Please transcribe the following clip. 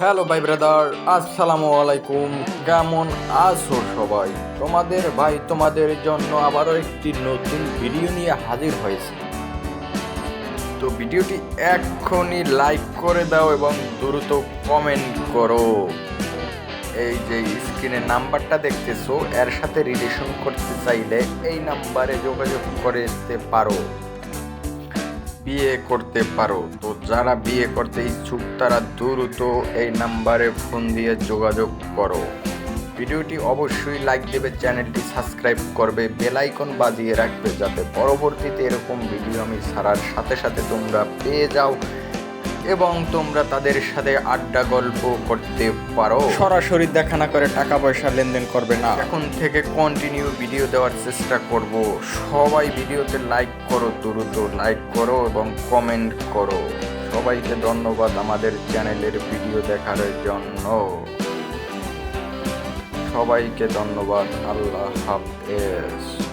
Hello ভাই brother, আসসালামু আলাইকুম। কেমন আছো সবাই? তোমাদের ভাই, তোমাদের জন্য আবারও একটি নতুন ভিডিও নিয়ে হাজির হয়েছে। তো ভিডিওটি এক্ষুনি লাইক করে দাও এবং দ্রুত কমেন্ট করো। এই যে স্ক্রিনে নাম্বারটা দেখতেছো, এর সাথে রিলেশন করতে চাইলে এই নাম্বারে যোগাযোগ করতে পারো। বিয়ে করতে পারো। তো যারা বিয়ে করতে ইচ্ছুক, তারা দ্রুত এই নাম্বারে ফোন দিয়ে যোগাযোগ করো। ভিডিওটি অবশ্যই লাইক দেবে, চ্যানেলটি সাবস্ক্রাইব করবে বেলাইকন বাজিয়ে রাখবে, যাতে পরবর্তীতে এরকম ভিডিও আমি ছাড়ার সাথে সাথে তোমরা পেয়ে যাও। এবং তোমরা তাদের সাথে আড্ডা গল্প করতে পারো। সরাসরি দেখা না করে টাকা পয়সা লেনদেন করবে না। এখন থেকে কন্টিনিউ ভিডিও দেওয়ার চেষ্টা করব। সবাই ভিডিওতে লাইক করো দ্রুত লাইক করো এবং কমেন্ট করো। সবাইকে ধন্যবাদ আমাদের চ্যানেলের ভিডিও দেখার জন্য। সবাইকে ধন্যবাদ আল্লাহ হাফেজ।